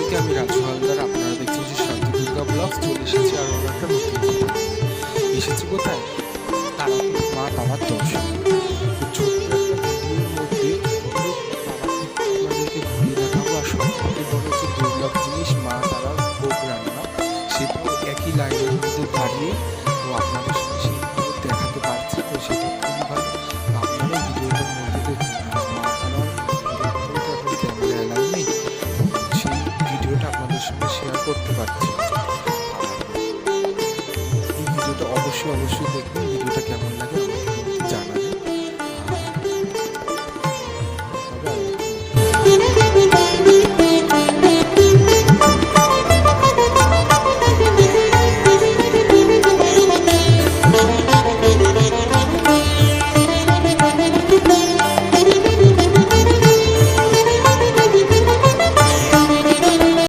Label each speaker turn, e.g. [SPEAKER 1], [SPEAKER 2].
[SPEAKER 1] সকলকে আমি রাজু হালদার। আপনারা দেখছেন যে শান্তি দুর্গা ব্লগ। চলে এসেছি আরও একটা নতুন এসেছি কোথায়? তারা মা বাবার দর্শন। মধ্যে ঘুরিয়ে জিনিস মা তারার ভোগ রান্না, সেটাও একই লাইনের মধ্যে দাঁড়িয়ে ও আপনাদের করতে পারছি। এই ভিডিওটা অবশ্যই অবশ্যই দেখবেন ভিডিওটা কেমন